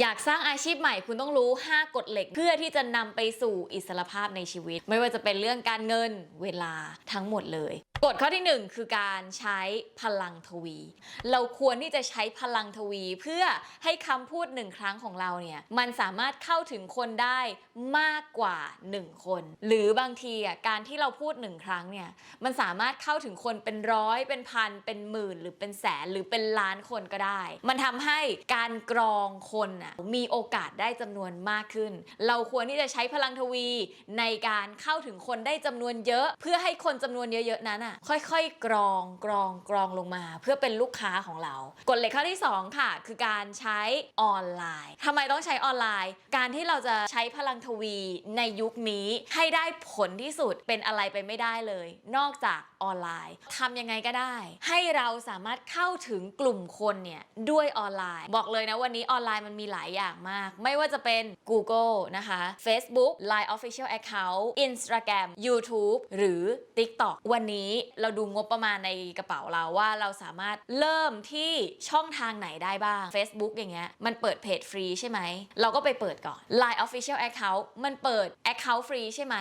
อยากสร้างอาชีพใหม่คุณต้องรู้ 5 กฎเหล็ก เพื่อที่จะนำไปสู่อิสรภาพในชีวิต ไม่ว่าจะเป็นเรื่องการเงินเวลาทั้งหมดเลยกฎข้อที่ 1 คือการใช้พลังทวี เราควรที่จะใช้พลังทวี เพื่อให้คำพูดหนึ่งครั้งของเราเนี่ยมันสามารถเข้าถึงคนได้มากกว่า 1 คน หรือบางทีอะการที่เราพูดหนึ่งครั้งเนี่ยมันสามารถเข้าถึงคนเป็นร้อยเป็นพันเป็นหมื่น หรือเป็นแสนหรือเป็นล้านคนก็ได้ มันทำให้การกรองคนอะมีโอกาสได้จำนวนมากขึ้น เราควรที่จะใช้พลังทวีในการเข้าถึงคนได้จำนวนเยอะ เพื่อให้คนจำนวนเยอะๆนั้นอะค่อยๆ กรองกรองกรองลงมา เพื่อเป็นลูกค้าของเรา กฎเหล็กข้อที่ 2 ค่ะ คือการใช้ออนไลน์ทำไมต้องใช้ออนไลน์ การที่เราจะใช้พลังทวีในยุคนี้ให้ได้ผลที่สุดเป็นอะไรไปไม่ได้เลย นอกจากออนไลน์ทำยังไงก็ได้ ให้เราสามารถเข้าถึงกลุ่มคนเนี่ยด้วยออนไลน์ บอกเลยนะวันนี้ออนไลน์มันมีหลายอย่างมาก ไม่ว่าจะเป็น Google นะคะ Facebook Line Official Account Instagram YouTube หรือ TikTok วันนี้เราดูงบประมาณในกระเป๋าเราว่าเราสามารถเริ่มที่ช่องทางไหนได้บ้าง Facebook อย่างเงี้ยมันเปิดเพจฟรีใช่ไหม เราก็ไปเปิดก่อน Line Official Account มันเปิด Account ฟรีใช่ไหม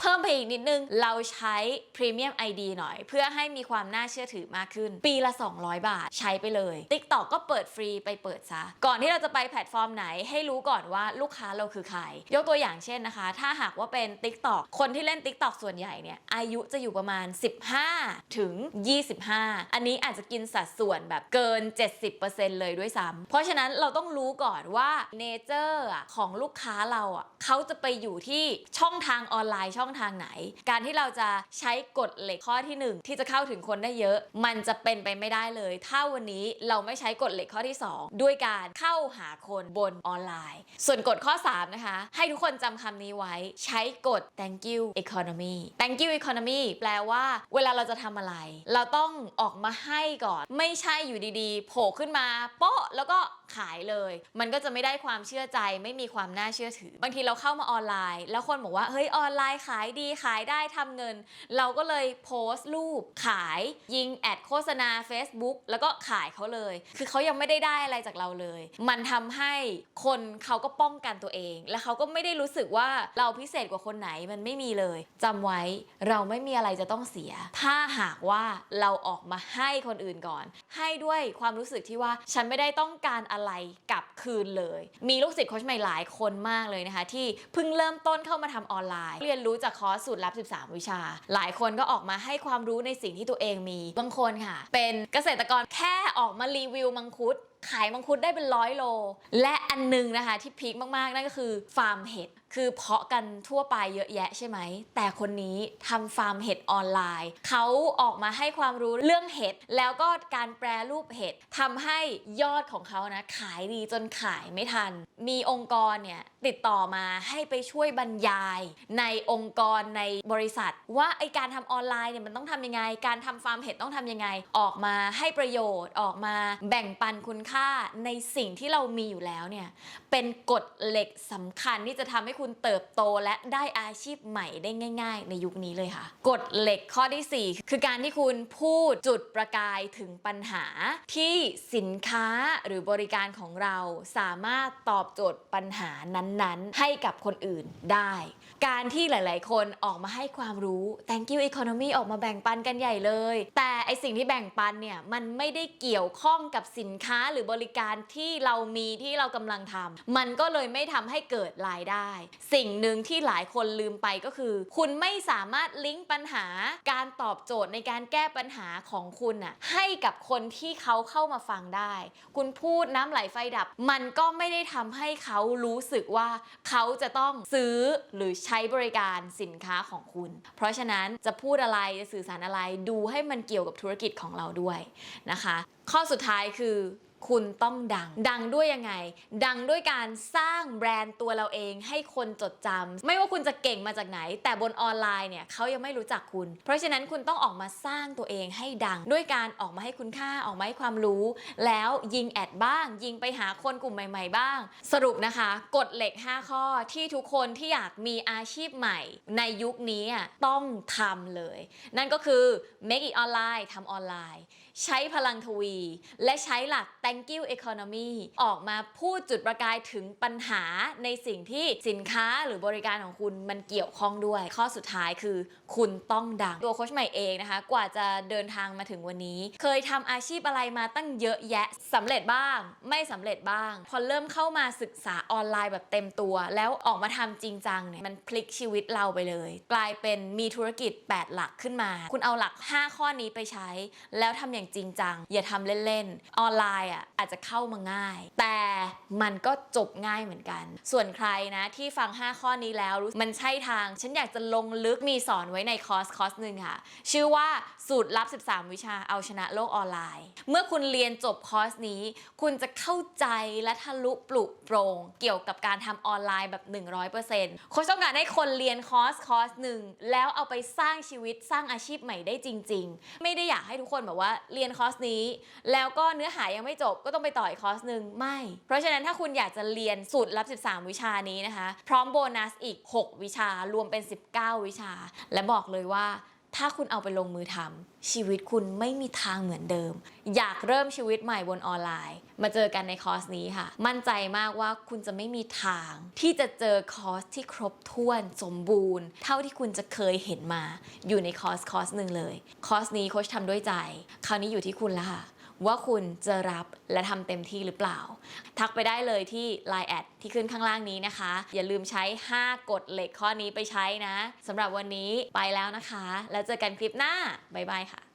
เพิ่มไปอีกนิดนึง เราใช้ Premium ID หน่อย เพื่อให้มีความน่าเชื่อถือมากขึ้น ปีละ 200 บาทใช้ไปเลย TikTok ก็เปิดฟรีไปเปิดซะ ก่อนที่เราจะไปแพลตฟอร์มไหน ให้รู้ก่อนว่าลูกค้าเราคือใคร ยกตัวอย่างเช่นนะคะ ถ้าหากว่าเป็น TikTok คนที่เล่น TikTok ส่วนใหญ่เนี่ยอายุจะอยู่ประมาณ 15 ถึง 25 อันนี้อาจจะกินสัดส่วนแบบเกิน 70%เลยด้วยซ้ำเพราะฉะนั้นเราต้องรู้ก่อนว่าเนเจอร์ของลูกค้าเราอะเขาจะไปอยู่ที่ช่องทางออนไลน์ช่องทางไหน การที่เราจะใช้กฎเหล็กข้อที่หนึ่งที่จะเข้าถึงคนได้เยอะ มันจะเป็นไปไม่ได้เลย ถ้าวันนี้เราไม่ใช้กฎเหล็กข้อที่สองด้วยการเข้าหาคนบนออนไลน์ ส่วนกฎข้อ 3 นะคะ ให้ทุกคนจำคำนี้ไว้ ใช้กฎ thank you economy thank you economy แปลว่า เวลาเราจะทำอะไร เราต้องออกมาให้ก่อน ไม่ใช่อยู่ดีๆ โผล่ขึ้นมาโป๊ะแล้วก็ ขายเลย มันก็จะไม่ได้ความเชื่อใจ ไม่มีความน่าเชื่อถือ บางทีเราเข้ามาออนไลน์ แล้วคนบอกว่าเฮ้ยออนไลน์ขายดีขายได้ทำเงิน เราก็เลยโพสต์รูปขายยิงแอดโฆษณา Facebook แล้วก็ขายเขาเลย คือเขายังไม่ได้ได้อะไรจากเราเลย มันทำให้คนเขาก็ป้องกันตัวเอง และเขาก็ไม่ได้รู้สึกว่าเราพิเศษกว่าคนไหนมันไม่มีเลยจำไว้เราไม่มีอะไรจะต้องเสีย ถ้าหากว่าเราออกมาให้คนอื่นก่อน ให้ด้วยความรู้สึกที่ว่าฉันไม่ได้ต้องการอะไรกลับคืนเลย มีลูกศิษย์โค้ชใหม่หลายคนมากเลยนะคะ ที่เพิ่งเริ่มต้นเข้ามาทำออนไลน์ เรียนรู้จากคอร์สสูตรลับ 13 วิชา หลายคนก็ออกมาให้ความรู้ในสิ่งที่ตัวเองมีบางคนค่ะ เป็นเกษตรกรแค่ออกมารีวิวมังคุดขายมังคุดได้เป็นร้อยโล และอันหนึงนะคะที่พีคมากๆ นั่นก็คือฟาร์มเห็ด คือเพาะกันทั่วไปเยอะแยะใช่ไหม แต่คนนี้ทำฟาร์มเห็ดออนไลน์ เขาออกมาให้ความรู้เรื่องเห็ด แล้วก็การแปรรูปเห็ดทำให้ยอดของเขานะ ขายดีจนขายไม่ทัน มีองค์กรเนี่ยติดต่อมาให้ไปช่วยบรรยาย ในองค์กรในบริษัท ว่าไอการทำออนไลน์เนี่ยมันต้องทำยังไง การทำฟาร์มเห็ดต้องทำยังไง ออกมาให้ประโยชน์ออกมาแบ่งปันคุณค่าในสิ่งที่เรามีอยู่แล้วเนี่ยเป็นกฎเหล็กสำคัญที่จะทำให้คุณเติบโตและได้อาชีพใหม่ได้ง่าย ๆ ในยุคนี้เลยค่ะ กฎเหล็กข้อที่ 4 คือการที่คุณพูดจุดประกายถึงปัญหาที่สินค้าหรือบริการของเราสามารถตอบโจทย์ปัญหานั้นๆ ให้กับคนอื่นได้ การที่หลายๆ คนออกมาให้ความรู้ thank you economy ออกมาแบ่งปันกันใหญ่เลย แต่ไอสิ่งที่แบ่งปันเนี่ยมันไม่ได้เกี่ยวข้องกับสินค้าหรือือบริการที่เรามีที่เรากำลังทำมันก็เลยไม่ทำให้เกิดรายได้ สิ่งหนึ่งที่หลายคนลืมไปก็คือ คุณไม่สามารถลิงก์ปัญหาการตอบโจทย์ในการแก้ปัญหาของคุณน่ะให้กับคนที่เขาเข้ามาฟังได้ คุณพูดน้ำไหลไฟดับ มันก็ไม่ได้ทำให้เขารู้สึกว่าเขาจะต้องซื้อหรือใช้บริการสินค้าของคุณ เพราะฉะนั้นจะพูดอะไรจะสื่อสารอะไรดูให้มันเกี่ยวกับธุรกิจของเราด้วยนะคะ ข้อสุดท้ายคือ คุณต้องดัง ดังด้วยยังไง ดังด้วยการสร้างแบรนด์ตัวเราเองให้คนจดจำไม่ว่าคุณจะเก่งมาจากไหน แต่บนออนไลน์เนี่ยเขายังไม่รู้จักคุณ เพราะฉะนั้นคุณต้องออกมาสร้างตัวเองให้ดัง ด้วยการออกมาให้คุณค่าออกมาให้ความรู้ แล้วยิงแอดบ้าง ยิงไปหาคนกลุ่มใหม่ ๆ บ้าง สรุปนะคะกฎเหล็ก 5 ข้อที่ทุกคนที่อยากมีอาชีพใหม่ ในยุคนี้อะต้องทำเลย นั่นก็คือ make it online ทำออนไลน์ ใช้พลังทวี และใช้หลัก thank you economy ออกมาพูดจุดประกายถึงปัญหาในสิ่งที่สินค้าหรือบริการของคุณมันเกี่ยวข้องด้วย ข้อสุดท้ายคือคุณต้องดัง ตัวโคชใหม่เองนะคะ กว่าจะเดินทางมาถึงวันนี้ เคยทำอาชีพอะไรมาตั้งเยอะแยะสำเร็จบ้าง ไม่สำเร็จบ้าง พอเริ่มเข้ามาศึกษาออนไลน์แบบเต็มตัว แล้วออกมาทำจริงจังเนี่ยมันพลิกชีวิตเราไปเลย กลายเป็นมีธุรกิจ 8 หลักขึ้นมา คุณเอาหลัก 5 ข้อนี้ไปใช้ แล้วทำอย่างจริงจัง อย่าทำเล่นๆ ออนไลน์อะอาจจะเข้ามาง่าย แต่มันก็จบง่ายเหมือนกัน ส่วนใครนะที่ฟัง 5 ข้อนี้แล้วรู้มันใช่ทาง ฉันอยากจะลงลึกมีสอนไว้ในคอร์สคอร์สหนึ่งค่ะ ชื่อว่าสูตรลับ 13 วิชาเอาชนะโลกออนไลน์ เมื่อคุณเรียนจบคอร์สนี้ คุณจะเข้าใจและทะลุปลุกโปร่งเกี่ยวกับการทำออนไลน์แบบ 100%โค้ชต้องการให้คนเรียนคอร์สคอร์สหนึ่งแล้วเอาไปสร้างชีวิตสร้างอาชีพใหม่ได้จริง ๆ ไม่ได้อยากให้ทุกคนแบบว่าเรียนคอร์สนี้ แล้วก็เนื้อหายังไม่จบก็ต้องไปต่ออีกคอร์สหนึ่งไม่ เพราะฉะนั้นถ้าคุณอยากจะเรียนสูตรลับ 13 วิชานี้นะคะ พร้อมโบนัสอีก 6 วิชารวมเป็น 19 วิชา และบอกเลยว่า ถ้าคุณเอาไปลงมือทำชีวิตคุณไม่มีทางเหมือนเดิม อยากเริ่มชีวิตใหม่บนออนไลน์ มาเจอกันในคอร์สนี้ค่ะ มั่นใจมากว่าคุณจะไม่มีทาง ที่จะเจอคอร์สที่ครบถ้วนสมบูรณ์ เท่าที่คุณจะเคยเห็นมา อยู่ในคอร์สคอร์สหนึ่งเลย คอร์สนี้โค้ชทำด้วยใจ คราวนี้อยู่ที่คุณแล้วค่ะ ว่าคุณจะรับและทำเต็มที่หรือเปล่า ทักไปได้เลยที่ Line แอดที่ขึ้นข้างล่างนี้นะคะ อย่าลืมใช้ 5 กฎเหล็กข้อนี้ไปใช้นะสำหรับวันนี้ไปแล้วนะคะ แล้วเจอกันคลิปหน้า บ๊ายบายค่ะ